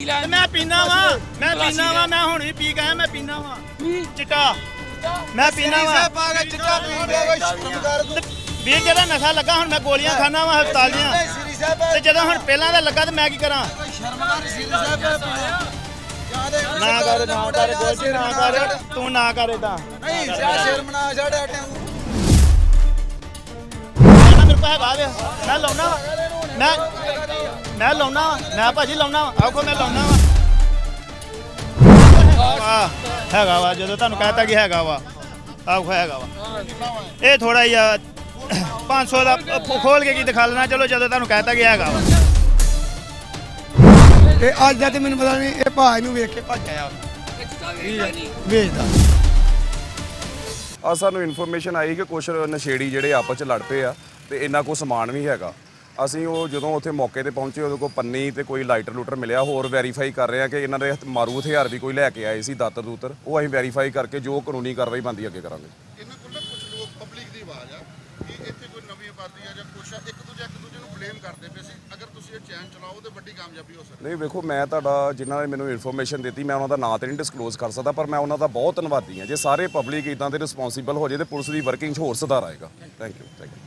ਤੇ ਮੈਂ ਪੀਣਾ ਵਾ ਮੈਂ ਪੀਣਾ ਵਾ ਮੈਂ ਹੁਣ ਵੀ ਪੀ ਗਿਆ ਮੈਂ ਪੀਣਾ ਵਾ। ਚਿੱਟਾ। ਮੈਂ ਪੀਣਾ ਵਾ। ਪਾ ਕੇ ਚਿੱਟਾ ਪੀਂਦੇ ਕੋਈ ਸ਼ਰਮ ਕਰ ਦੂ ਵੀਰ ਜਿਹੜਾ ਨਸ਼ਾ ਲੱਗਾ ਹੁਣ ਮੈਂ ਗੋਲੀਆਂ ਖਾਣਾ ਵਾ ਹਸਪਤਾਲ ਦੀਆਂ। ਸ੍ਰੀ ਸਾਹਿਬ ਤੇ ਜਦੋਂ ਹੁਣ ਪਹਿਲਾਂ ਦਾ ਲੱਗਾ ਤੇ ਮੈਂ ਕੀ ਕਰਾਂ? ਕੋਈ ਸ਼ਰਮ ਕਰ ਸ੍ਰੀ ਸਾਹਿਬ ਯਾਦੇ ਨਾ ਕਰ ਨਾ ਕਰ ਗੋਲਜੀ ਨਾ ਕਰ। ਤੂੰ ਨਾ ਕਰ ਇਦਾਂ ਨਹੀਂ ਸ਼ਰਮ ਨਾ ਛੱਡ ਹਟੇ ਨਾ ਮੇਰੇ ਕੋਲ ਹੈਗਾ ਵੇ। ਮੈਂ ਲਾਉਣਾ ਵਾ। ਮੈਂ ਮੈਂ ਲਾਉਣਾ ਮੈਂ ਭਾਜੀ ਲਾਉਣਾ ਵਾ ਆਖੋ ਮੈਂ ਲਾਉਣਾ ਵਾ। ਹੈਗਾ ਵਾ ਜਦੋਂ ਤੁਹਾਨੂੰ ਕਹਤਾ ਕਿ ਹੈਗਾ ਵਾ ਆਖੋ ਹੈਗਾ ਵਾ। ਇਹ ਥੋੜਾ ਹੀ ਆ 500 ਦਾ ਖੋਲ ਕੇ ਕੀ ਦਿਖਾ ਲੈਣਾ ਚਲੋ ਜਦੋਂ ਤੁਹਾਨੂੰ ਕਹਤਾ ਕਿ ਹੈਗਾ ਵਾ। ਤੇ ਅੱਜ ਦਾ ਤੇ ਮੈਨੂੰ ਪਤਾ ਨਹੀਂ ਇਹ ਭਾਜ ਨੂੰ ਵੇਖ ਕੇ ਭੱਜ ਆਇਆ ਵੇਚਦਾ। ਆ ਸਾਨੂੰ ਇਨਫੋਰਮੇਸ਼ਨ ਆਈ ਕਿ ਕੁਝ ਨਸ਼ੇੜੀ ਜਿਹੜੇ ਆਪਸ ਚ ਲੜ ਪਏ ਆ ਤੇ ਇਹਨਾਂ ਕੋਲ ਸਮਾਨ ਵੀ ਹੈਗਾ। ਅਸੀਂ ਉਹ ਜਦੋਂ ਉੱਥੇ ਮੌਕੇ ਤੇ ਪਹੁੰਚੇ ਉਹਦੇ ਕੋਲ ਪੰਨੀ ਤੇ ਕੋਈ ਲਾਈਟਰ ਲੂਟਰ ਮਿਲਿਆ ਹੋਰ ਵੈਰੀਫਾਈ ਕਰ ਰਹੇ ਆ ਕਿ ਇਹਨਾਂ ਦੇ ਮਾਰੂ ਹਥਿਆਰ ਵੀ ਕੋਈ ਲੈ ਕੇ ਆਏ ਸੀ ਦਾਤਰ ਦੂਤਰ। ਉਹ ਅਸੀਂ ਵੈਰੀਫਾਈ ਕਰਕੇ ਜੋ ਕਾਨੂੰਨੀ ਕਾਰਵਾਈ ਬਣਦੀ ਅੱਗੇ ਕਰਾਂਗੇ। ਇਹਨਾਂ ਕੋਲ ਨਾ ਕੁਝ ਲੋਕ ਪਬਲਿਕ ਦੀ ਆਵਾਜ਼ ਆ ਕਿ ਇੱਥੇ ਕੋਈ ਨਵੀਂ ਆਬਾਦੀ ਆ ਜਾਂ ਕੁਛ ਆ ਇੱਕ ਦੂਜੇ ਇੱਕ ਦੂਜੇ ਨੂੰ ਬਲੇਮ ਕਰਦੇ ਪਏ ਸੀ। ਅਗਰ ਤੁਸੀਂ ਇਹ ਚੈਨ ਚਲਾਓ ਤੇ ਵੱਡੀ ਕਾਮਯਾਬੀ ਹੋ ਸਕਦੀ। ਨਹੀਂ ਵੇਖੋ ਮੈਂ ਤੁਹਾਡਾ ਜਿਨ੍ਹਾਂ ਨੇ ਮੈਨੂੰ ਇਨਫੋਰਮੇਸ਼ਨ ਦਿੱਤੀ ਮੈਂ ਉਹਨਾਂ ਦਾ ਨਾਂ ਤੇ ਨਹੀਂ ਡਿਸਕਲੋਜ਼ ਕਰ ਸਕਦਾ ਪਰ ਮੈਂ ਉਹਨਾਂ ਦਾ ਬਹੁਤ ਧੰਨਵਾਦੀ ਹਾਂ। ਜੇ ਸਾਰੇ ਪਬਲਿਕ ਇਦਾਂ ਦੇ ਰਿਸਪੌਂਸੀਬਲ ਹੋ ਜੇ ਤੇ ਪੁਲਿਸ ਦੀ ਵਰਕਿੰਗ 'ਚ ਹੋਰ ਸੁਧਾਰ ਆਏਗਾ। ਥੈਂਕ ਯੂ ਥੈਂਕ ਯੂ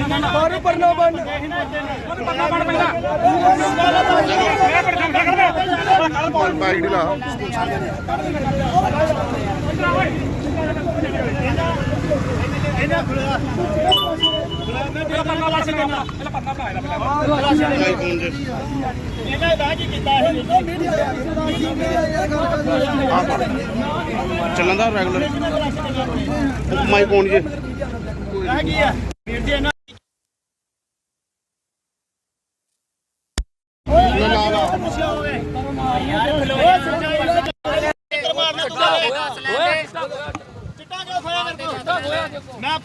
ਬਾਰੂ ਪਰਨਾ ਬੰਨ ਬਾਈਕ ਢਿਲਾ ਇਹਨਾਂ ਖੁੱਲਾ ਇਹਨਾਂ ਦਾ ਕੀ ਕੀਤਾ ਇਹ ਚੱਲਣ ਦਾ ਰੈਗੂਲਰ ਮਾਈ ਕੌਣ ਜੇ। ਕੀ ਆ। ਵੀਰ ਜੀ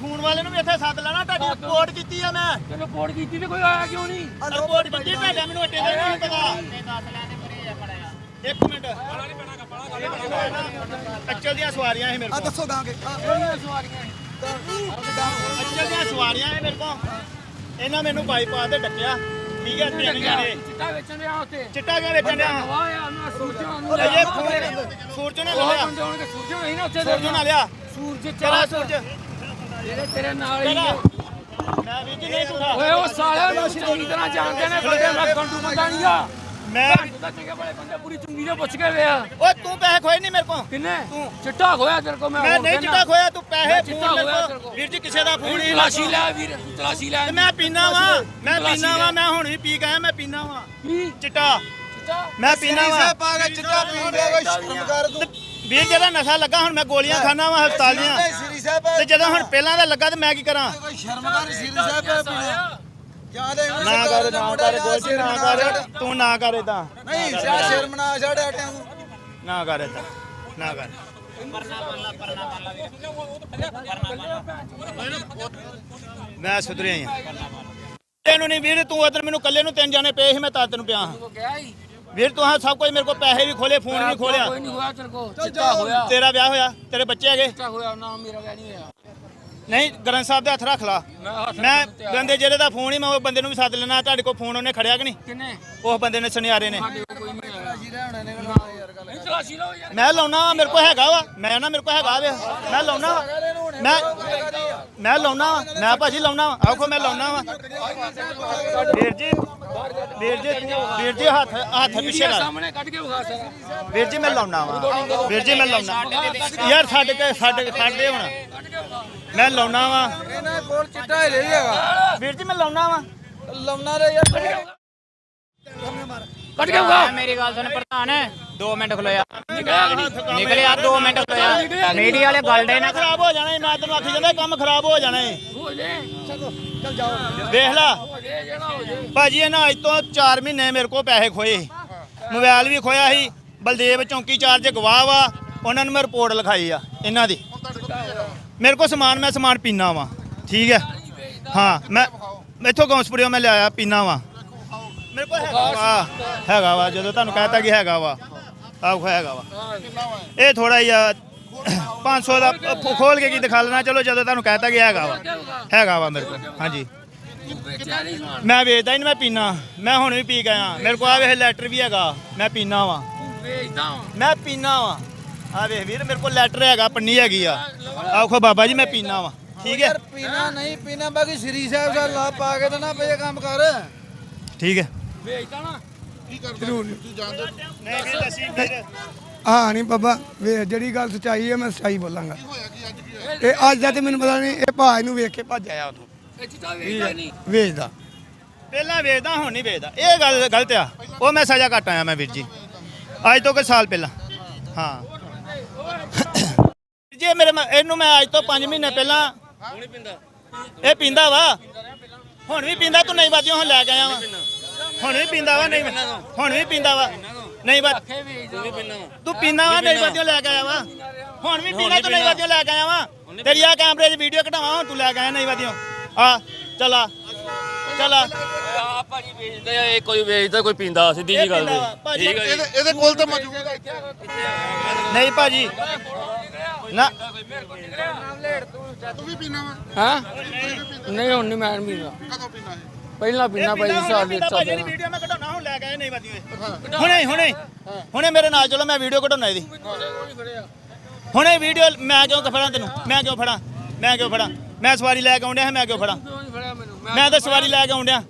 ਫੋਨ ਵਾਲੇ ਨੂੰ ਵੀ ਇੱਥੇ ਸੱਦ ਲੈਣਾ ਤੁਹਾਡੀ ਰਿਪੋਰਟ ਕੀਤੀ ਆ ਮੈਂ। ਤੈਨੂੰ ਰਿਪੋਰਟ ਕੀਤੀ ਤੇ ਕੋਈ ਆਇਆ ਕਿਉਂ ਨਹੀਂ? ਰਿਪੋਰਟ ਕੀਤੀ ਭੇਜਿਆ ਮੈਨੂੰ ਅੱਡੇ ਦਾ ਨਹੀਂ ਪਤਾ। ਇੱਕ ਮਿੰਟ। ਅੱਚਲ ਦੀਆਂ ਸਵਾਰੀਆਂ ਇਹ ਮੇਰੇ ਕੋਲ। ਦੱਸੋ ਗਾਂਗੇ ਅੱਚਲ ਦੀਆਂ ਸਵਾਰੀਆਂ ਇਹ। ਮੇਰੇ ਕੋਲ। ਇਹਨਾਂ ਮੈਨੂੰ ਬਾਈਪਾਸ ਤੇ ਡੱਕਿਆ। ਠੀਕ ਹੈ ਤਿੰਨ ਜਣੇ ਚਿੱਟਾ ਵੇਚਣ ਦੇ ਆ ਉੱਤੇ ਚਿੱਟਾ ਕਿਉਂ ਵੇਚਣ ਡਿਆ? ਵਾਹ ਯਾਰ ਮੈਂ ਸੂਰਜੋਂ ਨੂੰ ਸੂਰਜ ਨੇ ਲਿਆ। ਹੋਣਗੇ ਸੂਰਜੋਂ ਨਹੀਂ ਨਾ ਨਾਲ ਲਿਆ। ਸੂਰਜ ਤੇਰਾ ਸੂਰਜ। ਜਿਹੜੇ ਤੇਰੇ ਨਾਲ ਹੀ ਤੇਰਾ ਨੇ। ਮੈਂ ਵੀ ਜੀ ਨਹੀਂ ਝੂਠਾ ਓਏ ਉਹ ਸਾਲਿਆਂ ਨੂੰ ਚੰਗੀ ਤਰ੍ਹਾਂ ਜਾਣਦੇ ਨੇ ਬੰਦੇ ਮੈਂ ਕੰਟੂ ਬੰਦਾ ਨਹੀਂ ਆ। ਮੈਂ ਉਹਦਾ ਚੰਗੇ ਬੜੇ ਬੰਦੇ ਪੂਰੀ ਚੁੰਗੀ ਦੇ ਪੁੱਛ ਕੇ ਵੇ ਆ ਓਏ ਤੂੰ ਪੈਸੇ ਖੋਏ ਨਹੀਂ ਮੇਰੇ ਕੋਲ? ਕਿੰਨੇ? ਚਿੱਟਾ ਖੋਇਆ ਤੇਰੇ ਕੋ ਮੈਂ ਨਹੀਂ। ਚਿੱਟਾ ਖੋਇਆ ਤੂੰ ਪੈਸੇ ਫੋਨ ਮੇਰੇ ਕੋਲ। ਕੋਲ। ਵੀਰ ਜੀ ਕਿਸੇ ਦਾ ਫੋਨ ਹੀ ਤਲਾਸ਼ੀ ਲੈ ਵੀਰ ਤਲਾਸ਼ੀ ਲੈ। ਤੇ ਮੈਂ ਪੀਣਾ ਵਾ ਮੈਂ ਪੀਣਾ। ਵਾ ਮੈਂ ਹੁਣ ਵੀ ਪੀ ਗਿਆ ਮੈਂ ਪੀਣਾ ਵਾ। ਚਿੱਟਾ। ਮੈਂ ਪੀਣਾ ਵਾ। ਪਾ ਕੇ ਚਿੱਟਾ ਪੀਂਦੇ ਕੋਈ ਸ਼ਰਮ ਕਰ ਦੂ ਵੀਰ ਜਿਹੜਾ ਨਸ਼ਾ ਲੱਗਾ ਹੁਣ ਮੈਂ ਗੋਲੀਆਂ ਖਾਣਾ ਵਾ ਹਸਪਤਾਲ ਦੀਆਂ। ਤੇ ਜਦੋਂ ਹੁਣ ਪਹਿਲਾਂ ਦਾ ਲੱਗਾ ਤੇ ਮੈਂ ਕੀ ਕਰਾਂ? ਕੋਈ ਸ਼ਰਮ ਕਰ ਸ੍ਰੀ ਸਾਹਿਬ ਯਾਦੇ ਨਾ ਕਰ ਨਾ ਕਰ ਗੋਲਜੀ ਨਾ ਕਰ ਤੂੰ ਨਾ ਕਰ ਇਦਾਂ ਨਹੀਂ ਸਿਆ ਸ਼ਰਮ ਨਾ ਛੱਡ ਹਟੇ ਨਾ ਕਰ ਇਦਾਂ ਨਾ ਕਰ। ਮੈਂ ਸੁਧਰਿਆ ਹੀ ਆ। ਤੈਨੂੰ ਨਹੀਂ ਵੀਰ ਤੂੰ ਉਧਰ ਮੈਨੂੰ ਕੱਲੇ ਨੂੰ ਤਿੰਨ ਜਾਣੇ ਪਏ ਸੀ ਮੈਂ ਤਾਂ ਤੈਨੂੰ ਪਿਆ ਹਾਂ। ਉਹ ਗਿਆ ਹੀ। ਵੀਰ ਤੂੰ ਹਾਂ ਸਭ ਕੁਝ ਮੇਰੇ ਕੋਲ ਪੈਸੇ ਵੀ ਖੋਲੇ ਫੋਨ ਵੀ ਖੋਲਿਆ ਕੋਈ ਨਹੀਂ ਹੋਇਆ ਤੇਰੇ ਕੋ ਚਿੱਟਾ ਹੋਇਆ। ਤੇਰਾ ਵਿਆਹ ਹੋਇਆ ਤੇਰੇ ਬੱਚੇ ਹੈਗੇ। ਚਿੱਟਾ ਹੋਇਆ ਨਾ ਮੇਰਾ ਵਿਆਹ ਨਹੀਂ ਹੋਇਆ। ਨਹੀਂ ਗ੍ਰੰਥ ਸਾਹਿਬ ਦੇ ਹੱਥ ਰੱਖ ਲਾ। ਮੈਂ ਬੰਦੇ ਜਿਹੜੇ ਦਾ ਫੋਨ ਹੀ ਮੈਂ ਉਹ ਬੰਦੇ ਨੂੰ ਵੀ ਸੱਦ ਲੈਣਾ ਤੁਹਾਡੇ ਕੋਲ ਫੋਨ ਉਹਨੇ ਖੜਿਆ ਕਿ ਨਹੀਂ? ਕਿੰਨੇ? ਉਸ ਬੰਦੇ ਨੇ ਸੁਨਿਆਰੇ ਨੇ। ਮੈਂ ਲਾਉਣਾ ਮੇਰੇ ਕੋਲ ਹੈਗਾ ਵਾ। ਮੈਂ ਨਾ ਮੇਰੇ ਕੋਲ ਹੈਗਾ ਵੇ। ਮੈਂ ਲਾਉਣਾ। ਮੈਂ ਮੈਂ ਲਾਉਣਾ। ਮੈਂ ਭਾਜੀ ਲਾਉਣਾ। ਆਖੋ ਮੈਂ ਲਾਉਣਾ ਵਾ। ਵੀਰ ਜੀ ਵੀਰ ਜੀ ਵੀਰ ਜੀ ਹੱਥ ਹੱਥ ਪਿੱਛੇ ਲਾ ਸਾਹਮਣੇ ਕੱਢ ਕੇ ਵਿਖਾ ਸਾਰਾ ਵੀਰ ਜੀ ਮੈਂ ਲਾਉਣਾ ਵਾ। ਵੀਰ ਜੀ ਮੈਂ ਲਾਉਣਾ ਯਾਰ ਸਾਡੇ ਤੇ ਸਾਡੇ ਸਾਡੇ ਹੁਣ। ਮੈਂ ਲਾਉਣਾ ਵਾ। ਇਹਨਾਂ ਕੋਲ ਚਿੱਟਾ ਹੀ ਰਹੀ ਹੈਗਾ ਵੀਰ ਜੀ ਮੈਂ ਲਾਉਣਾ ਵਾ। ਲੰਮਣਾ ਰੇ ਯਾਰ। ਕੱਢ ਕੇ ਵਿਖਾ। ਮੇਰੀ ਗੱਲ ਸੁਣ ਪ੍ਰਧਾਨ 2 ਮਿੰਟ ਖਲੋਇਆ। ਨਿਕਲਿਆ ਕਿ ਨਹੀਂ? ਨਿਕਲਿਆ। 2 ਮਿੰਟ ਖਲੋਇਆ। ਮੀਡੀਆ ਵਾਲੇ ਗਲਡੇ ਨਾ। ਖਰਾਬ ਹੋ ਜਾਣਾ ਮੈਂ ਤੈਨੂੰ ਆਖੀ ਜਾਂਦਾ ਕੰਮ ਖਰਾਬ ਹੋ ਜਾਣਾ। ਹੋ ਜੇ ਵੇਖ ਲਾ ਹੋ ਜੇ ਜਿਹੜਾ ਹੋ ਜੇ ਭਾਜੀ ਇਹਨਾਂ ਅੱਜ ਤੋਂ 4 ਮਹੀਨੇ ਮੇਰੇ ਕੋਲ ਪੈਸੇ ਖੋਏ ਸੀ। ਮੋਬਾਈਲ ਵੀ ਖੋਇਆ ਸੀ। ਬਲਦੇਵ ਚੌਂਕੀ ਚਾਰਜ ਗਵਾਹ ਵਾ। ਉਹਨਾਂ ਨੂੰ ਮੈਂ ਰਿਪੋਰਟ ਲਿਖਾਈ ਆ, ਇਹਨਾਂ ਦੀ। ਮੇਰੇ ਕੋਲ ਸਮਾਨ, ਮੈਂ ਸਮਾਨ ਪੀਣਾ ਵਾ। ਠੀਕ ਹੈ? ਹਾਂ, ਮੈਂ ਇੱਥੋਂ ਗੌਂਸਪੁਰਿਓ ਮੈਂ ਲਿਆਇਆ ਪੀਣਾ ਵਾ। ਮੇਰੇ ਕੋਲ ਹੈਗਾ ਵਾ ਹੈਗਾ ਵਾ। ਜਦੋਂ ਤੁਹਾਨੂੰ ਕਹਿਤਾ ਕਿ ਹੈਗਾ ਵਾ, ਆਹ ਹੈਗਾ ਵਾ। ਇਹ ਥੋੜਾ ਜਿਹਾ 500 ਦਾ ਖ- ਖੋਲ ਕੇ ਕੀ ਦਿਖਾ ਲੈਣਾ? ਚਲੋ, ਜਦੋਂ ਤੁਹਾਨੂੰ ਕਹਿਤਾ ਕਿ ਹੈਗਾ ਵਾ ਹੈਗਾ ਵਾ ਮੇਰੇ ਕੋਲ। ਹਾਂਜੀ। ਮੈਂ ਵੇਚਦਾ ਹੀ ਨਹੀਂ ਮੈਂ ਪੀਣਾ ਮੈਂ ਹੁਣ ਵੀ ਪੀ ਗਿਆ ਮੇਰੇ ਕੋਲ ਆ ਵੇਖ ਲੈਟਰ ਵੀ ਹੈਗਾ। ਮੈਂ ਪੀਣਾ ਵਾ। ਵੇਚਦਾ ਮੈਂ ਪੀਣਾ ਵਾ। ਆ ਵੇਖ ਵੀਰ ਮੇਰੇ ਕੋਲ ਲੈਟਰ ਹੈਗਾ ਪੰਨੀ ਹੈਗੀ ਆ। ਆਖੋ ਬਾਬਾ ਜੀ ਮੈਂ ਪੀਣਾ ਵਾ। ਠੀਕ ਹੈ? ਪੀਣਾ ਨਹੀਂ ਪੀਣਾ ਬਾਕੀ ਸ੍ਰੀ ਸਾਹਿਬ ਦਾ ਲਾ ਪਾ ਕੇ ਤੇ ਨਾ ਪਏ ਕੰਮ ਕਰ। ਠੀਕ ਹੈ। ਵੇਚਦਾ ਨਾ। ਕੀ ਕਰਦੇ ਤੁਸੀਂ ਜਾਣਦੇ? ਨਹੀਂ ਵੀਰ ਦੱਸੀ। ਵੀਰ ਹਾਂ ਨਹੀਂ ਬਾਬਾ ਵੇ ਜਿਹੜੀ ਗੱਲ ਸੱਚਾਈ ਹੈ ਮੈਂ ਸੱਚਾਈ ਬੋਲਾਂਗਾ। ਕੀ ਹੋਇਆ ਕੀ ਅੱਜ ਕੀ ਹੋਇਆ? ਇਹ ਅੱਜ ਦਾ ਤੇ ਮੈਨੂੰ ਪਤਾ ਨਹੀਂ ਇਹ ਭਾਜ ਨੂੰ ਵੇਖ ਕੇ ਭੱਜ ਆਇਆ ਉਥੋਂ। ਵੇਚਦਾ ਨਹੀਂ। ਵੇਚਦਾ। ਪਹਿਲਾਂ ਵੇਚਦਾ ਹੁਣ ਨਹੀਂ ਵੇਚਦਾ। ਇਹ ਗੱਲ ਗਲਤ ਆ। ਉਹ ਮੈਂ ਸਜ਼ਾ ਕੱਟ ਆਇਆ ਮੈਂ ਵੀਰ ਜੀ। ਅੱਜ ਤੋਂ ਕੋਈ ਸਾਲ ਪਹਿਲਾਂ। ਹਾਂ। ਜੇ ਮੇਰੇ ਮੈਂ- ਇਹਨੂੰ ਮੈਂ ਅੱਜ ਤੋਂ 5 ਮਹੀਨੇ ਪਹਿਲਾਂ ਇਹ ਪੀਂਦਾ ਵਾ। ਹੁਣ ਵੀ ਪੀਂਦਾ ਤੂੰ ਨਹੀਂ ਵਾਦੀਆਂ ਹੁਣ ਲੈ ਕੇ ਆਇਆ ਵਾ। ਹੁਣ ਵੀ ਪੀਂਦਾ ਵਾ ਨਹੀਂ ਹੁਣ ਵੀ ਪੀਂਦਾ ਵਾ। ਨਹੀਂ ਵਾ ਤੂੰ ਪੀਂਦਾ ਵਾ ਨਹੀਂ ਵਾਦੀਆਂ ਲੈ ਕੇ ਆਇਆ ਵਾ। ਹੁਣ ਵੀ ਪੀਂਦਾ ਤੂੰ ਨਹੀਂ ਵਾਦੀਆਂ ਲੈ ਕੇ ਆਇਆ ਵਾ। ਤੇਰੀ ਆ ਕੈਮਰੇ 'ਚ ਵੀਡੀਓ ਕਢਾਵਾਂ ਹੁਣ ਤੂੰ ਲੈ ਕੇ ਆਇਆ ਨਹੀਂ ਵਾਦੀਆਂ ਆ ਚਲਾ ਚਲਾ ਆ ਭਾਜੀ ਵੇਚਦੇ ਆ। ਇਹ ਕੋਈ ਵੇਚਦਾ ਕੋਈ ਪੀਂਦਾ ਸਿੱਧੀ ਜੀ ਗੱਲ ਭਾਜੀ। ਠੀਕ ਹੈ ਜੀ। ਇਹਦੇ ਇਹਦੇ ਕੋਲ ਤਾਂ ਮੌਜੂਦ ਹੈ ਇੱਥੇ ਨਹੀਂ ਭਾਜੀ। ਨਾ। ਤੂੰ ਵੀ ਪੀਣਾ ਵਾ? ਹਾਂ? ਨਹੀਂ ਹੁਣ ਨਹੀਂ ਮੈਂ ਪੀਂਦਾ। ਕਦੋਂ ਪੀਣਾ ਹੈ ਪਹਿਲਾਂ ਪੀਣਾ ਭਾਈ ਸਾਲ ਭਾਜੀ ਦੀ ਵੀਡੀਓ ਮੈਂ ਕਢਾਉਣਾ ਹੁਣ ਲੈ ਕੇ ਆਏ ਨਹੀਂ ਵਾਦੀ ਹੁਣੇ ਹੁਣੇ। ਹੁਣੇ ਮੇਰੇ ਨਾਲ ਚਲੋ ਮੈਂ ਵੀਡੀਓ ਕਢਾਉਣਾ ਇਹਦੀ। ਹੁਣੇ ਵੀਡੀਓ ਮੈਂ ਕਿਉਂ ਫੜਾਂ ਤੈਨੂੰ? ਮੈਂ ਕਿਉਂ ਫੜਾਂ? ਮੈਂ ਕਿਉਂ ਫੜਾਂ? ਮੈਂ ਸਵਾਰੀ ਲੈ ਕੇ ਆਉਂਦਿਆ ਮੈਂ ਕਿਉਂ ਫੜਾਂ? ਮੈਂ ਤਾਂ ਸਵਾਰੀ ਲੈ ਕੇ ਆਉਂਦਿਆ।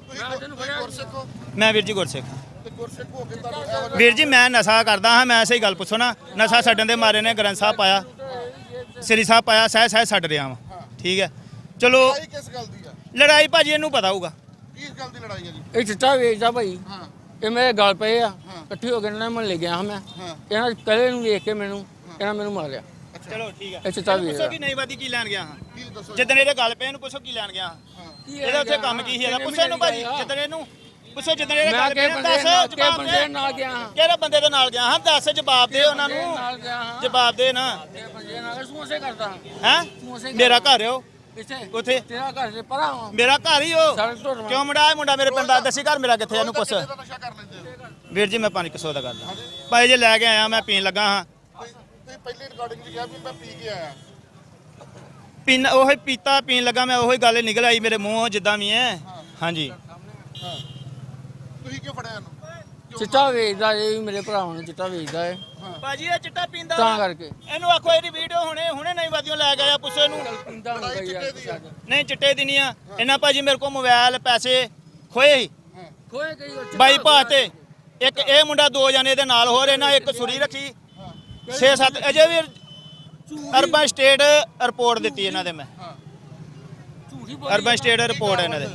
ਮੈਂ ਵੀਰ ਜੀ ਗੁਰਸਿੱਖ ਵੀਰ ਜੀ ਮੈਂ ਨਸ਼ਾ ਕਰਦਾ ਹਾਂ ਮੈਂ ਐਸੇ ਹੀ ਗੱਲ ਪੁੱਛੋ ਨਾ। ਨਸ਼ਾ ਛੱਡਣ ਦੇ ਮਾਰੇ ਨੇ ਗ੍ਰੰਥ ਸਾਹਿਬ ਪਾਇਆ। ਸ੍ਰੀ ਸਾਹਿਬ ਪਾਇਆ ਸਹਿ ਸਹਿ ਛੱਡ ਰਿਹਾ ਵਾਂ। ਠੀਕ ਹੈ। ਚਲੋ ਲੜਾਈ ਕਿਸ ਗੱਲ ਦੀ ਆ ਲੜਾਈ ਭਾਜੀ ਇਹਨੂੰ ਪਤਾ ਹੋਊਗਾ। ਕਿਸ ਗੱਲ ਦੀ ਲੜਾਈ ਹੈ ਜੀ ਇਹ ਚਿੱਟਾ ਵੇਚਦਾ ਭਾਈ। ਹਾਂ ਇਹ ਮੇਰੇ ਗਲ ਪਏ ਆ। ਇਕੱਠੇ ਹੋ ਕੇ ਇਹਨਾਂ ਮਨ ਲੈ ਗਿਆ ਹਾਂ ਮੈਂ। ਇਹਨਾਂ ਕਲੇ ਨੂੰ ਵੇਖ ਕੇ ਮੈਨੂੰ ਇਹਨਾਂ ਮੈਨੂੰ ਮਾਰਿਆ। ਚਲੋ ਠੀਕ ਹੈ ਇਹ ਚਿੱਟਾ ਪੁੱਛੋ ਵੇਚਦਾ ਕਿ ਨਹੀਂ ਵਾਦੀ ਕੀ ਲੈਣ ਗਿਆ ਹਾਂ। ਕੀ ਦੱਸੋ ਜਿੱਦਣ ਇਹਦੇ ਗੱਲ ਪਏ ਇਹਨੂੰ ਪੁੱਛੋ ਕੀ ਲੈਣ ਗਿਆ ਹਾਂ। ਇਹਦਾ ਉੱਥੇ ਕੰਮ ਕੀ ਸੀ ਇਹਦਾ? ਪੁੱਛੋ ਇਹਨੂੰ ਭਾਜੀ ਜਿੱਦਣ ਇਹਨੂੰ ਪੁੱਛੋ ਜਿੱਦਣ ਇਹਦੇ ਗੱਲ ਪਏ ਬੰਦੇ ਦੱਸ ਜਵਾਬ ਬੰਦੇ ਦੇ। ਨਾਲ ਗਿਆ ਹਾਂ। ਕਿਹੜੇ ਬੰਦੇ ਦੇ ਨਾਲ ਗਿਆ ਹਾਂ? ਦੱਸ ਜਵਾਬ ਦੇ ਉਹਨਾਂ ਨੂੰ। ਨਾਲ ਗਿਆ ਹਾਂ? ਜਵਾਬ ਦੇ ਨਾ। ਬੰਦੇ ਨਾਲ? ਸਮੋਸੇ ਕਰਦਾ ਹੈ। ਮੇਰਾ ਘਰ ਹੋ ਕਿੱਥੇ? ਉੱਥੇ। ਤੇਰਾ ਘਰ ਦੇ ਪਰਾਂ ਵਾਂ। ਮੇਰਾ ਘਰ ਹੀ ਹੋ ਸੜਕ ਤੋਂ ਰਵਾਂ। ਕਿਉਂ ਮੁੰਡਾ ਮੁੰਡਾ ਮੇਰੇ ਪਿੰਡ ਦਾ ਦੱਸੀ ਘਰ ਮੇਰਾ ਕਿੱਥੇ ਆ, ਇਹਨੂੰ ਪੁੱਛ। ਹੋ? ਵੀਰ ਜੀ ਮੈਂ 500 ਦਾ ਕਰਦਾ। ਭਾਈ ਜੇ ਲੈ ਕੇ ਆਇਆ ਮੈਂ ਪੀਣ ਲੱਗਾ ਹਾਂ। ਪਹਿਲੀ ਰਿਕਾਰਡਿੰਗ 'ਚ ਕਿਹਾ ਵੀ ਮੈਂ ਪੀ ਕੇ ਆਇਆ। ਪੀਣ ਉਹੀ ਪੀਤਾ ਪੀਣ ਲੱਗਾ ਮੈਂ ਉਹੀ ਗੱਲ ਨਿਕਲ ਆਈ ਮੇਰੇ ਮੂੰਹੋਂ ਜਿੱਦਾਂ ਵੀ ਹੈ। ਹਾਂਜੀ। ਹਾਂ। ਤੁਸੀਂ ਕਿਉਂ ਫੜਿਆ ਇਹਨੂੰ? ਕਿਉਂ ਚਿੱਟਾ ਵੇਚਦਾ ਇਹ ਵੀ ਮੇਰੇ ਭਰਾਵਾਂ ਨੇ ਚਿੱਟਾ ਵੇਚਦਾ ਹੈ। ਭਾਜੀ ਇਹ ਚਿੱਟਾ ਪੀਂਦਾ ਤਾਂ ਵਾ। ਕਰਕੇ। ਇਹਨੂੰ ਆਖੋ ਇਹਦੀ ਵੀਡੀਓ ਹੁਣੇ ਹੁਣੇ ਨਹੀਂ ਵਾਦੀਆਂ ਲੈ ਕੇ ਆਇਆ ਪੁੱਛੋ ਇਹਨੂੰ। ਨਹੀਂ ਚਿੱਟੇ ਦੀ ਨਹੀਂ ਆ। ਇਹਨਾਂ ਭਾਜੀ ਮੇਰੇ ਕੋਲ ਮੋਬਾਈਲ ਪੈਸੇ ਖੋਏ ਸੀ। ਖੋਏ ਕਈ ਉਹ ਬਾਈ ਭਾਤੇ ਇੱਕ ਇਹ ਮੁੰਡਾ ਦੋ ਜਣੇ ਦੇ ਨਾਲ ਹੋਰ ਇਹਨਾਂ ਇੱਕ ਸੁਰੀ ਰੱਖੀ। 6-7 ਅਜੇ ਵੀ ਅਰਬਨ ਸਟੇਟ ਰਿਪੋਰਟ ਦਿੱਤੀ ਇਹਨਾਂ ਦੇ ਮੈਂ। ਝੂਠੀ ਬੋਲੀ ਅਰਬਨ ਸਟੇਟ ਰਿਪੋਰਟ ਇਹਨਾਂ ਦੇ।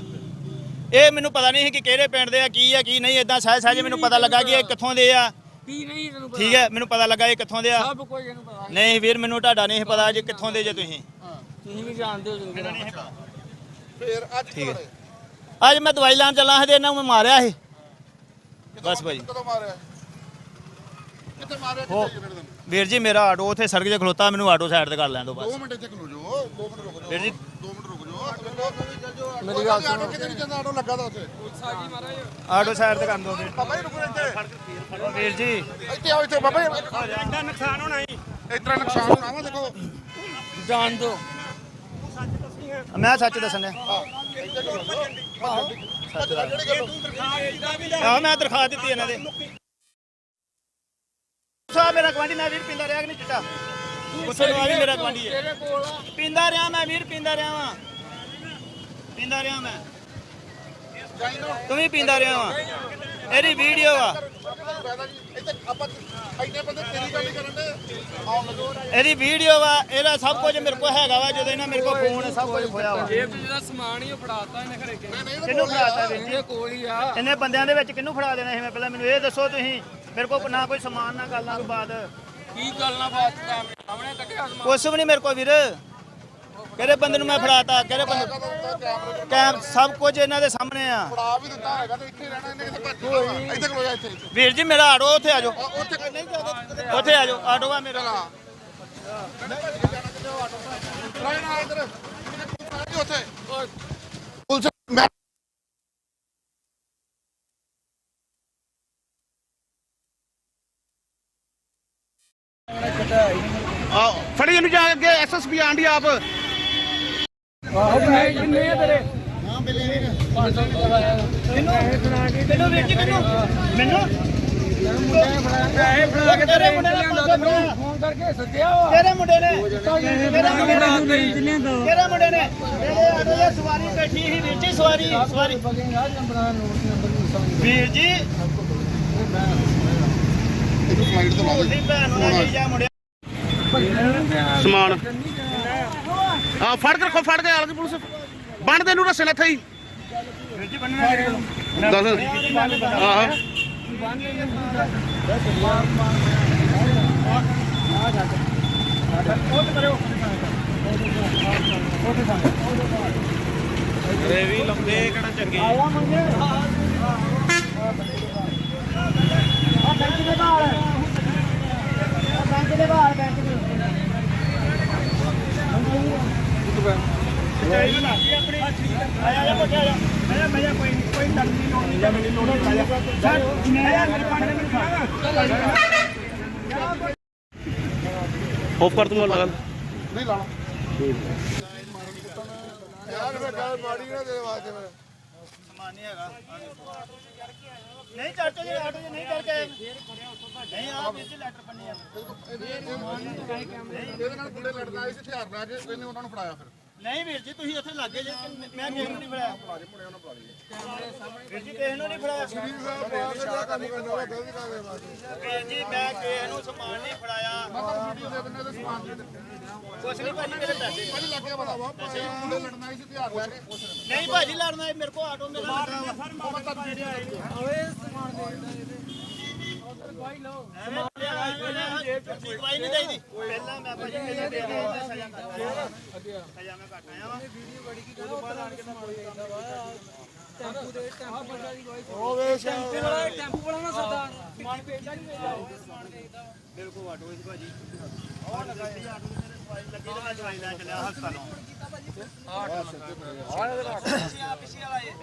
ਇਹ ਮੈਨੂੰ ਪਤਾ ਨਹੀਂ ਸੀ ਕਿ ਕਿਹੜੇ ਪਿੰਡ ਦੇ ਆ ਕੀ ਆ ਕੀ ਨਹੀਂ ਇਦਾਂ ਸਹਿ ਸਹਿਜ ਮੈਨੂੰ ਪਤਾ ਲੱਗਾ ਕਿ ਇਹ ਕਿੱਥੋਂ ਦੇ ਆ। ਕੀ ਨਹੀਂ ਤੈਨੂੰ ਪਤਾ? ਠੀਕ ਹੈ ਮੈਨੂੰ ਪਤਾ ਲੱਗਾ ਇਹ ਕਿੱਥੋਂ ਦੇ ਆ। ਸਭ ਕੁਝ ਇਹਨੂੰ ਪਤਾ ਨਹੀਂ ਵੀਰ ਮੈਨੂੰ ਤੁਹਾਡਾ ਨਹੀਂ ਸੀ ਪਤਾ ਜੇ ਕਿੱਥੋਂ ਦੇ ਜੇ ਤੁਸੀਂ। ਤੁਸੀਂ ਵੀ ਜਾਣਦੇ ਹੋ ਫੇਰ ਅੱਜ ਅੱਜ ਮੈਂ ਦਵਾਈ ਲੈਣ ਚੱਲਾ ਸੀ ਤੇ ਇਹਨਾਂ ਨੂੰ ਮਾਰਿਆ ਸੀ। ਬਸ ਭਾਈ। ਕਦੋਂ ਮਾਰਿਆ? ਕਿੱਥੇ ਮਾਰਿਆ ਕਿੱਥੇ ਵੀਰ ਜੀ ਮੇਰਾ ਆਟੋ ਉੱਥੇ ਸੜਕ 'ਤੇ ਖਲੋਤਾ ਮੈਨੂੰ ਆਟੋ ਸਾਈਡ ਤੇ ਕਰ ਲੈਣ ਦਿਓ ਬਸ। 2 ਮਿੰਟ ਇੱਥੇ ਖਲੋ ਜਾਓ 2 ਮਿੰਟ ਰੁਕ ਜਾਓ। ਵੀਰ ਜੀ। 2 ਮਿੰਟ ਰੁਕ ਜਾਓ ਮੇਰੀ ਗੱਲ ਸੁਣੋ। ਆਟੋ ਕਿਤੇ ਨਹੀਂ ਜਾਂਦਾ ਆਟੋ ਲੱਗਾ ਦਾ ਉੱਥੇ। ਆਟੋ ਸਾਈਡ ਤੇ ਕਰ ਦਿਓ ਵੀਰ। ਬਾਬਾ ਜੀ ਰੁਕੋ ਇੱਥੇ। ਵੀਰ ਜੀ। ਇੱਥੇ ਆਓ ਇੱਥੇ ਬਾਬਾ ਜੀ। ਐਡਾ ਨੁਕਸਾਨ ਹੋਣਾ ਹੀ। ਇਸ ਤਰ੍ਹਾਂ ਨੁਕਸਾਨ ਹੋਣਾ ਵਾ ਦੇਖੋ। ਜਾਣ ਦੋ ਮੈਂ ਸੱਚ ਦੱਸਣਾ ਆਹ ਮੈਂ ਦਰਖਾਸਤ ਦਿੱਤੀ ਇਹਨਾਂ ਦੇ। ਸਾ ਮੇਰਾ ਗਵਾਂਢੀ ਮੈਂ ਵੀਰ ਪਿੰਦਾ ਰਿਹਾ ਕਿ ਨਹੀਂ ਚਿੱਟਾ? ਉਸੇ ਨੂੰ ਆ ਵੀ ਮੇਰਾ ਗਵਾਂਢੀ ਹੈ। ਤੇਰੇ ਕੋਲ ਪੀਂਦਾ ਰਿਹਾ ਮੈਂ ਵੀਰ ਪੀਂਦਾ ਰਿਹਾ ਵਾਂ। ਪੀਂਦਾ ਰਿਹਾ ਮੈਂ। ਤੂੰ ਵੀ ਪੀਂਦਾ ਰਿਹਾ ਵਾਂ। ਇਹਦੀ ਵੀਡੀਓ ਆ। ਇਹਦੀ ਵੀਡੀਓ ਵਾ ਇਹਦਾ ਸਭ ਕੁਝ ਮੇਰੇ ਕੋਲ ਹੈਗਾ ਵਾ ਜਦੋਂ ਇਹਨਾਂ ਮੇਰੇ ਕੋਲ ਫੋਨ ਸਭ ਕੁਝ ਖੋਇਆ ਵਾ। ਜੇਬ ਜਿਹੜਾ ਸਮਾਨ ਹੀ ਫੜਾਤਾ ਇਹਨੇ ਘਰੇ ਕੇ। ਨਹੀਂ ਨਹੀਂ ਕਿਹਨੂੰ ਫੜਾਤਾ ਵੀਰ ਇਹਦੇ ਕੋਲ ਹੀ ਆ। ਇੰਨੇ ਬੰਦਿਆਂ ਦੇ ਵਿੱਚ ਕਿਹਨੂੰ ਫੜਾ ਦੇਣਾ ਸੀ? ਮੈਂ ਪਹਿਲਾਂ ਮੈਨੂੰ ਇਹ ਦੱਸੋ ਤੁਸੀਂ। ਮੇਰੇ ਕੋਲ ਨਾ ਕੋਈ ਸਮਾਨ ਨਾ ਗੱਲਾਂ ਤੋਂ ਬਾਅਦ ਕੀ ਗੱਲ ਨਾ ਬਾਤ ਕੈਮਰੇ ਸਾਹਮਣੇ ਕੱਢਿਆ ਸਮਾਨ। ਕੁਛ ਵੀ ਨਹੀਂ ਮੇਰੇ ਕੋਲ ਵੀਰ। ਕਿਹੜੇ ਬੰਦੇ ਨੂੰ ਮੈਂ ਫੜਾਤਾ? ਕਿਹੜੇ ਬੰਦੇ ਕੈਮ ਸਭ ਕੁਝ ਇਹਨਾਂ ਦੇ ਸਾਹਮਣੇ ਆ। ਫੜਾ ਵੀ ਦਿੱਤਾ ਹੈਗਾ ਤੇ ਇੱਥੇ ਰਹਿਣਾ ਇਹਨੇ ਕਿਤੇ ਭੱਜ ਜਾਣਾ। ਇੱਥੇ ਖਲੋ ਜਾ ਇੱਥੇ। ਵੀਰ ਜੀ ਮੇਰਾ ਆਟੋ ਉੱਥੇ ਆ ਜਾਓ। ਉੱਥੇ ਨਹੀਂ ਜਾਂਦਾ ਉੱਥੇ ਆ ਜਾਓ ਆਟੋ ਆ ਮੇਰਾ। ਰਾਏ ਨਾ ਇਧਰ। ਉੱਥੇ। ਪੁਲਿਸ ਮੈਂ ਆ ਫੜੀ ਇਹਨੂੰ ਜਾ ਅੱਗੇ ਐਸਐਸਪੀ ਆਂਡੀ ਆਪ ਮੈਨੂੰ ਵੀਰ ਜੀ ਮੈਨੂੰ ਮੈਨੂੰ ਤੇਰੇ ਮੁੰਡੇ ਨੇ? ਫੋਨ ਕਰਕੇ ਸੱਦਿਆ ਤੇਰੇ ਮੁੰਡੇ ਨੇ? ਤੇਰੇ ਮੁੰਡੇ ਨੇ? ਤੇਰੇ ਮੁੰਡੇ ਨੇ ਤੇਰੇ ਆਟੋ 'ਚ ਸਵਾਰੀ ਬੈਠੀ ਸੀ ਵੀਰ ਜੀ ਸਵਾਰੀ ਸਵਾਰੀ। ਵੀਰ ਜੀ। ਫਲਾਈਟ ਤੋਂ ਉਹਦੀ ਭੈਣ ਨੂੰ ਨਾ ਲਈ ਜਾ ਮੁੰਡਿਆ? ਸਮਾਨ। ਆ ਫੜ ਕੇ ਰੱਖੋ, ਫੜ ਕੇ ਆਲ ਦੀ ਪੁਲਿਸ। ਬੰਨ ਦੇ ਨੂੰ ਰਸੇ ਨਾ ਥਈ ਵੀਰ ਜੀ ਬੰਨਣਾ ਮੇਰੇ ਕੋਲ ਦੱਸ ਆਹ ਆਇਆ ਜਾ ਬੱਚਾ ਆ ਮੈਂ ਮੈਂ ਕੋਈ ਕੋਈ ਡਰ ਦੀ ਲੋੜ ਨਹੀਂ ਜਾਂ ਮੇਰੀ ਲੋੜ ਨਹੀਂ ਆਇਆ ਸਰ ਮੈਂ ਯਾਰ ਮੇਰੇ ਪਾਣੀ ਮੈਨੂੰ ਖਾ ਆਫ ਕਰ ਦੂੰਗਾ ਲਗਾ ਨਹੀਂ ਲਾਣਾ ਯਾਰ ਮੈਂ ਗੱਲ ਮਾੜੀ ਨਾ ਦੇ ਵਾਸਤੇ ਮੈਂ। ਸਮਾਨ ਨਹੀਂ ਹੈਗਾ। ਨਹੀਂ ਚੜ ਕੇ ਆਟੋ 'ਚ ਨਹੀਂ ਚੜ ਕੇ ਆਏ। ਨਹੀਂ ਆ ਵੀਰ ਜੀ ਲੈਟਰ ਪੰਨੀ ਆ ਇਹਦੇ ਨਾਲ ਬੁੜੇ ਲੜਦਾ ਆਏ ਸੀ ਹਥਿਆਰ ਲੈ ਕੇ ਇਹਨੇ ਉਹਨਾਂ ਨੂੰ ਫੜਾਇਆ ਫਿਰ। ਨਹੀਂ ਵੀਰ ਜੀ ਤੁਸੀਂ ਉੱਥੇ ਲੱਗੇ ਜੇ ਮੈਂ ਕਿਸੇ ਨੂੰ ਨਹੀਂ ਫੜਾਇਆ। ਵੀਰ ਜੀ ਕਿਸੇ ਨੂੰ ਨਹੀਂ ਫੜਾਇਆ। ਵੀਰ ਜੀ ਮੈਂ ਕਿਸੇ ਨੂੰ ਸਮਾਨ ਨਹੀਂ ਫੜਾਇਆ। ਕੁਛ ਨਹੀਂ ਭਾਜੀ ਮੇਰੇ ਪੈਸੇ। ਨਹੀਂ ਭਾਜੀ ਲੜਨਾ ਹੈ, ਮੇਰੇ ਕੋਲ ਆਟੋ ਮੇਰਾ ਲੱਗਾ ਵਾ ਦਵਾਈ ਨਹੀਂ ਚਾਹੀਦੀ ਪਹਿਲਾਂ ਮੈਂ ਭਾਜੀ ਪਹਿਲਾਂ ਦੇ ਆਇਆ ਤੇ ਸਜ਼ਾ ਕੱਟ ਆਇਆ ਸਜ਼ਾ ਮੈਂ ਕੱਟ ਆਇਆ ਵਾ ਟੈਂਪੂ ਵਾਲਾ ਨਾ ਸਰਦਾਰ ਬਿਲਕੁਲ ਆਟੋ ਵਿੱਚ ਭਾਜੀ। ਉਹ ਲੱਗਾ ਸੀ ਆਟੋ ਦੇ ਦਵਾਈ ਲੱਗੀ ਤੇ ਮੈਂ ਦਵਾਈ ਲੈ ਚੱਲਿਆ ਹਸਪਤਾਲੋਂ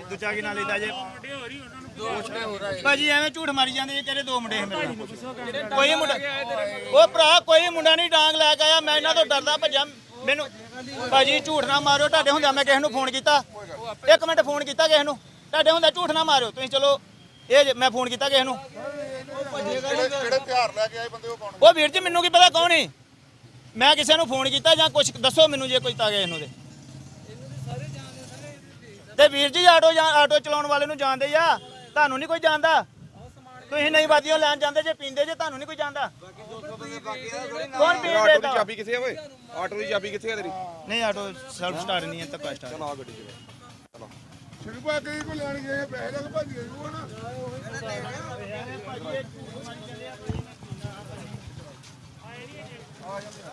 ਦੂਜਾ ਕੀ ਨਾਲ ਲੈਂਦਾ ਜੇ? ਭਾਜੀ ਐਵੇਂ ਝੂਠ ਮਾਰੀ ਜਾਂਦੇ ਜੇ ਤੇਰੇ ਦੋ ਮੁੰਡੇ ਸੀ ਮੇਰੇ ਨਾਲ। ਕੋਈ ਮੁੰਡਾ ਉਹ ਭਰਾ ਕੋਈ ਮੁੰਡਾ ਨਹੀਂ ਡਾਂਗ ਲੈ ਕੇ ਆਇਆ। ਮੈਂ ਇਹਨਾਂ ਤੋਂ ਡਰਦਾ ਭੱਜਾ ਮੈਨੂੰ ਭਾਜੀ ਝੂਠ ਨਾ ਮਾਰਿਓ। ਤੁਹਾਡੇ ਹੁੰਦਾ ਮੈਂ ਕਿਸੇ ਨੂੰ ਫੋਨ ਕੀਤਾ। ਇੱਕ ਮਿੰਟ ਫੋਨ ਕੀਤਾ ਕਿਸੇ ਨੂੰ। ਤੁਹਾਡੇ ਹੁੰਦਾ ਝੂਠ ਨਾ ਮਾਰਿਓ। ਤੁਸੀਂ ਚਲੋ। ਇਹ ਮੈਂ ਫੋਨ ਕੀਤਾ ਕਿਸੇ ਨੂੰ। ਜਿਹੜੇ ਜਿਹੜੇ ਹਥਿਆਰ ਲੈ ਕੇ ਆਏ ਬੰਦੇ ਉਹ ਕੌਣ? ਉਹ ਵੀਰ ਜੀ ਮੈਨੂੰ ਕੀ ਪਤਾ ਕੌਣ ਹੈ ਮੈਂ ਕਿਸੇ ਨੂੰ ਫੋਨ ਕੀਤਾ ਜਾਂ ਕੁਝ ਦੱਸੋ ਮੈਨੂੰ ਜੇ ਕੋਈ ਤਾਂ ਗਿਆ ਇਹਨੂੰ ਦੇ। ਤੇ ਵੀਰ ਜੀ ਆਟੋ ਜਾਂ ਆਟੋ ਚਲਾਉਣ ਵਾਲੇ ਨੂੰ ਜਾਣਦੇ ਆ ਤੁਹਾਨੂੰ ਨਹੀਂ ਕੋਈ ਜਾਣਦਾ? ਤੁਸੀਂ ਨਹੀਂ ਵਾਦੀਆਂ ਲੈਣ ਜਾਂਦੇ ਜੇ ਪੀਂਦੇ ਜੇ ਤੁਹਾਨੂੰ ਨਹੀਂ ਕੋਈ ਜਾਣਦਾ। ਕੌਣ ਪੀਂਦੇ ਆਟੋ ਦੀ ਚਾਬੀ ਕਿੱਥੇ ਆ ਓਏ? ਆਟੋ ਦੀ ਚਾਬੀ ਕਿੱਥੇ ਆ ਤੇਰੀ? ਨਹੀਂ ਆਟੋ ਸੈਲਫ ਸਟਾਰਟ ਨਹੀਂ ਹੈ ਧੱਕਾ ਸਟਾਰਟ ਆ ਗੱਡੀ 'ਚ ਸ਼ਿਲਪਾ ਕਈ ਕੋ ਲੈਣ ਗਏ ਪੈਸੇ ਲੱਗ ਭੱਜ ਗਏ ਉਹ ਨਾ। ਆਟੋ ਮੇਰਾ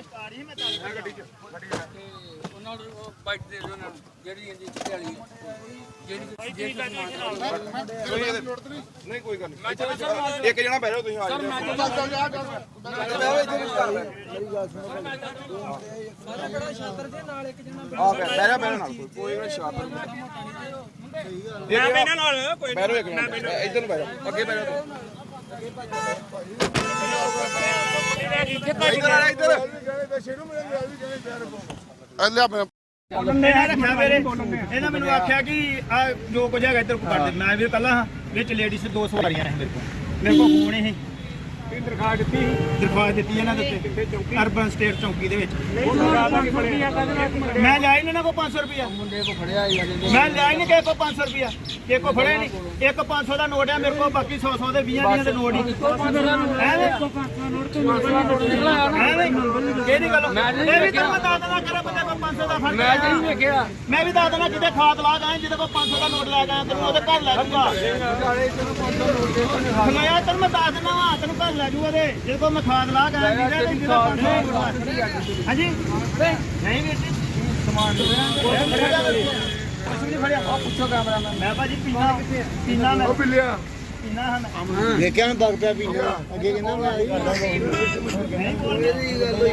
ਸਟਾਰਟ ਹੀ ਮੈਂ ਚੱਲ ਗੱਡੀ 'ਚ ਉਹਨਾਂ ਨੂੰ ਬਾਈਟ ਦੇ ਦਿਓ ਉਹਨਾਂ ਨੂੰ ਜਿਹੜੀ ਇਹਦੀ ਚਿੱਟੇ ਵਾਲੀ ਜਿਹੜੀ ਜਿਹੜੀ ਕੋਈ ਇਹਦੇ- ਨਹੀਂ ਕੋਈ ਗੱਲ ਨਹੀਂ ਇੱਕ ਜਣਾ ਬਹਿ ਜਾਓ ਤੁਸੀਂ ਆ ਜਾਓ ਚੱਲ ਚੱਲ ਜਾ ਬਹਿ ਬਹਿ ਜਾ ਬਹਿ ਜਾ ਨਾਲ ਕੋਈ- ਕੋਈ ਨਾ ਸ਼ਾਤਰ ਮੈਂ ਬਹਿਣਾ ਨਾਲ ਕੋਈ ਬਹਿ ਜਾਓ ਇੱਕ ਮਿੰਟ ਇੱਧਰ ਨੂੰ ਬਹਿ ਜਾਓ ਅੱਗੇ ਬਹਿ ਇੱਧਰ। ਇੱਧਰ ਲਿਆ ਮੈਂ। ਮੈਂ ਰੱਖਿਆ ਮੇਰੇ। ਇਹਨਾਂ ਮੈਨੂੰ ਆਖਿਆ ਕਿ ਆ ਜੋ ਕੁਝ ਹੈਗਾ ਇੱਧਰ ਕਰ ਦੇ। ਮੈਂ ਵੀ ਕੱਲਾ ਹਾਂ ਵਿੱਚ ਲੇਡੀਜ਼ ਦੋ ਸਵਾਰੀਆਂ ਨੇ ਮੇਰੇ ਕੋਲ। ਮੇਰੇ ਕੋਲ ਫੋਨ ਹੀ। ਦਰਖਾਸਤ ਦਿੱਤੀ ਦਰਖਾਸਤ ਦਿੱਤੀ ਇਹਨਾਂ ਦੇ ਉੱਤੇ। ਅਰਬਨ ਸਟੇਟ ਚੌਂਕੀ ਦੇ ਵਿੱਚ। ਮੈਂ ਲਿਆ ਹੀ ਨਹੀਂ ਇਹਨਾਂ ਕੋ 500 ਰੁਪਿਆ ਮੁੰਡੇ ਕੋ ਫੜਿਆ ਮੈਂ ਲਿਆ ਹੀ ਨਹੀਂ ਕਿਸੇ ਕੋ 500 ਰੁਪਿਆ ਕਿਸੇ ਕੋ ਫੜਿਆ ਨਹੀਂ ਇੱਕ 500 ਦਾ ਨੋਟ ਹੈ ਮੇਰੇ ਕੋਲ ਬਾਕੀ 100 100 ਦੇ 20 ਦੀਆਂ ਦੇ ਨੋਟ ਹੀ। ਕਿਹੜੀ ਗੱਲ? ਇਹ ਵੀ ਤਾਂ ਮੈਂ ਦੱਸ ਦੇਣਾ ਕਰੇ ਬੰਦੇ ਕੋ 500 ਦਾ ਫੜ ਮੈਂ ਨਹੀਂ ਵੇਖਿਆ। ਮੈਂ ਵੀ ਦੱਸ ਦੇਣਾ ਜਿਹਦੇ ਖਾਤ ਲਾ ਗਏ ਜਿਹਦੇ ਕੋਲ 500 ਦਾ ਨੋਟ ਲੈ ਕੇ ਆਇਆ ਤੈਨੂੰ ਉਹਦੇ ਘਰ ਲੈ ਜਾਊਗਾ। ਮੈਂ ਤੈਨੂੰ ਮੈਂ ਦੱਸ ਦੇਣਾ ਵਾ ਤੈਨੂੰ ਘਰ ਲੈ ਜੂਗਾ ਤੇ ਜਿਹਦੇ ਕੋਲ ਮੈਂ ਖਾਦ ਲਾ ਕੇ ਆਇਆ ਵੀਰੇ ਤੇ ਜਿਹਦਾ 500 ਗੁਰਵਾ ਹਾਂਜੀ। ਨਹੀਂ ਵੀਰ ਜੀ ਸਮਾਨ ਕੁਛ ਵੀ ਨਹੀਂ ਫੜਿਆ ਆ ਪੁੱਛੋ ਕੈਮਰਾਮੈਨ ਮੈਂ ਭਾਜੀ ਪੀਣਾ ਪੀਣਾ ਮੈਂ ਉਹ ਪਿੱਲਿਆ। ਪੀਣਾ ਹਨ ਦੇਖਿਆ ਨਾ ਦਗ ਪਿਆ ਪੀਣਾ ਅੱਗੇ ਕਹਿੰਦਾ ਮੈਂ ਆਈ। ਨਹੀਂ ਕੋਲ ਦੀ ਗੱਲ ਹੋਈ।